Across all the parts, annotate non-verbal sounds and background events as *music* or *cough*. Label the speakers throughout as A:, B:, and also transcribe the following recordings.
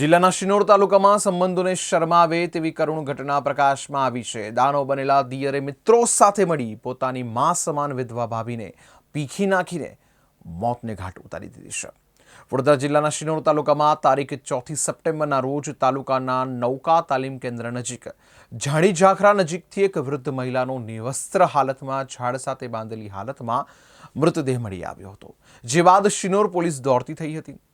A: જિલ્લાના શિનોર તાલુકામાં સંબંધોને શરમાવે તેવી કરુણ ઘટના પ્રકાશમાં આવી છે. દાનો બનેલા દિયરે મિત્રો સાથે મળી પોતાની મા સમાન વિધવા ભાભીને પીખી નાખીને મોતને ઘાટ ઉતારી દીધી છે. વડોદરા જિલ્લાના શિનોર તાલુકામાં તારીખ ચોથી સપ્ટેમ્બરના રોજ તાલુકાના નૌકા તાલીમ કેન્દ્ર નજીક ઝાડી ઝાખરા નજીકથી એક વૃદ્ધ મહિલાનો નિવસ્ત્ર હાલતમાં ઝાડ સાથે બાંધેલી હાલતમાં મૃતદેહ મળી આવ્યો હતો. જે બાદ શિનોર પોલીસ દોડતી થઈ હતી.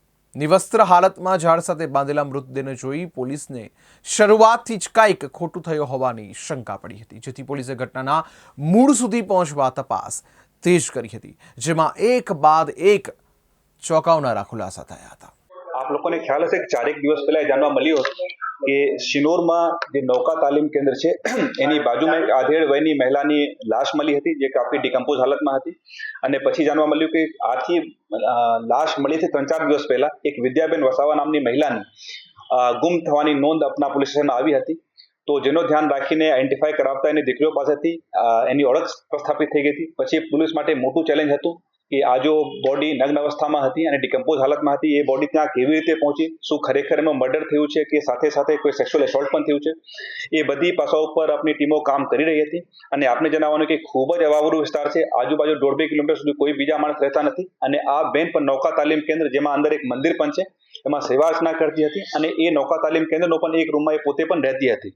A: નિવસ્ત્ર હાલતમાં ઝાડ સાથે બાંધેલા મૃતદેહને જોઈ પોલીસને શરૂઆતથી જ કાંઈક ખોટું થયું હોવાની શંકા પડી હતી, જેથી પોલીસે ઘટનાના મૂળ સુધી પહોંચવા તપાસ તેજ કરી હતી, જેમાં એક બાદ એક ચોંકાવનારા ખુલાસા થયા હતા.
B: આપ લોકોને ખ્યાલ હશે કે ચારેક દિવસ પહેલા જાણવા મળ્યું હતું કે શિનોરમાં જે નૌકા તાલીમ કેન્દ્ર છે, *clears throat* એની બાજુમાં એક આધેડ વયની મહિલાની લાશ મળી હતી, જે કાફી ડિકમ્પોઝ હાલતમાં હતી. અને પછી જાણવા મળ્યું કે આથી લાશ મળી હતી ત્રણ ચાર દિવસ પહેલા એક વિદ્યાબેન વસાવા નામની મહિલાની. ગુમ થવાની નોંધ આપના પોલીસ સ્ટેશનમાં આવી હતી. તો જેનો ધ્યાન રાખીને આઈડેન્ટિફાઈ કરાવતા એની દીકરીઓ પાસેથી એની ઓળખ પ્રસ્થાપિત થઈ ગઈ હતી. પછી પોલીસ માટે મોટું ચેલેન્જ હતું કે આ જો બોડી નગ્ન અવસ્થામાં હતી અને ડિકમ્પોઝ હાલતમાં હતી, એ બોડી ત્યાં કેવી રીતે પહોંચી? શું ખરેખર એમાં મર્ડર થયું છે કે સાથે સાથે કોઈ સેક્સ્યુઅલ એસોલ્ટ પણ થયું છે? એ બધી પાસાઓ ઉપર આપણી ટીમો કામ કરી રહી હતી અને આપને જણાવવાનું કે ખૂબ જ અવાવરું વિસ્તાર છે. આજુબાજુ દોઢ બે કિલોમીટર સુધી કોઈ બીજા માણસ રહેતા નથી અને આ બેન પણ નૌકા તાલીમ કેન્દ્ર, જેમાં અંદર એક મંદિર પણ છે, એમાં સેવા અર્ચના કરતી હતી અને એ નૌકા તાલીમ કેન્દ્રનો પણ એક રૂમમાં એ પોતે પણ રહેતી હતી.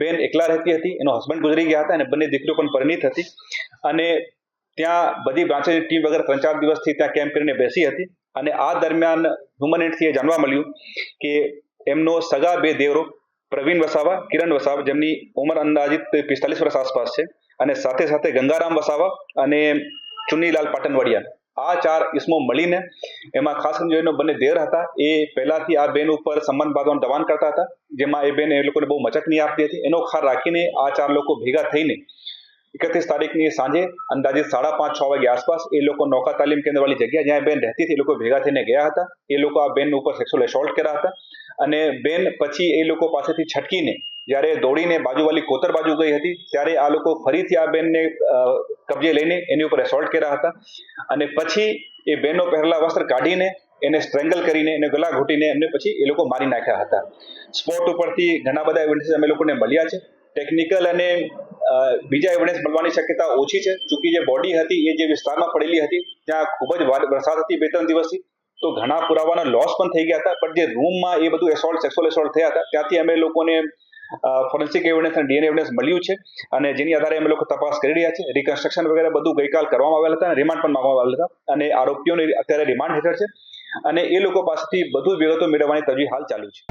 B: બેન એકલા રહેતી હતી, એનો હસબન્ડ ગુજરી ગયા હતા અને બંને દીકરીઓ પણ પરિણીત હતી અને ત્યાં બધી બ્રાન્ચની ટીમ વગર ત્રણ ચાર દિવસથી ત્યાં કેમ્પ કરીને બેસી હતી અને આ દરમિયાન હ્યુમન એડથી એ જાણવા મળ્યું કે એમનો સગા બે દેવરો પ્રવીણ વસાવા, કિરણ વસાવા જેમની ઉંમર અંદાજિત પિસ્તાલીસ વર્ષ આસપાસ છે અને સાથે સાથે ગંગારામ વસાવા અને ચુન્નીલાલ પાટણવડિયા આ ચાર ઇસમો મળીને એમાં ખાસ કરીને જોઈને બંને દેર હતા. એ પહેલાથી આ બેન ઉપર સંબંધ બાંધવાનું દબાણ કરતા હતા, જેમાં એ બેન એ લોકોને બહુ મચકની આપતી હતી. એનો ખાર રાખીને આ ચાર લોકો ભેગા થઈને એકત્રીસ તારીખની સાંજે અંદાજિત સાડા પાંચ છ વાગે આસપાસ એ લોકો નૌકા તાલીમ કેન્દ્રવાળી જગ્યા જ્યાં બેન રહેતી હતી એ લોકો ભેગા થઈને ગયા હતા. એ લોકો આ બેન ઉપર સેક્સ્યુઅલ એસોલ્ટ કર્યા હતા અને બેન પછી એ લોકો પાસેથી છટકીને જ્યારે દોડીને બાજુવાળી કોતર બાજુ ગઈ હતી ત્યારે આ લોકો ફરીથી આ બેનને કબજે લઈને એની ઉપર એસોલ્ટ કર્યા હતા અને પછી એ બેનનો પહેરેલા વસ્ત્ર કાઢીને એને સ્ટ્રેંગલ કરીને એને ગલા ઘૂંટીને એમને પછી એ લોકો મારી નાખ્યા હતા. સ્પોટ ઉપરથી ઘણા બધા એવિડન્સીસ અમે લોકોને મળ્યા છે. ટેકનિકલ અને બીજા એવિડન્સ મળવાની શક્યતા ઓછી છે. ચૂંકી જે બોડી હતી, એ જે વિસ્તારમાં પડેલી હતી ત્યાં ખૂબ જ વરસાદ હતી બે ત્રણ દિવસથી, તો ઘણા પુરાવાના લોસ પણ થઈ ગયા હતા. પણ જે રૂમમાં એ બધું એસોલ્ટ સેક્સ્યુઅલ એસોલ્ટ થયા હતા, ત્યાંથી અમે લોકોને ફોરેન્સિક એવિડન્સ અને ડીએનએ એવિડન્સ મળ્યું છે. અને જેની આધારે અમે લોકો તપાસ કરી રહ્યા છે રિકન્સ્ટ્રક્શન વગેરે બધું ગઈકાલ કરવામાં આવેલા હતા અને રિમાન્ડ પણ માંગવામાં આવેલા હતા. અને આરોપીઓને અત્યારે રિમાન્ડ હેઠળ છે. અને એ લોકો પાસેથી બધું વિગતો મેળવવાની તજવીજ હાલ ચાલુ છે.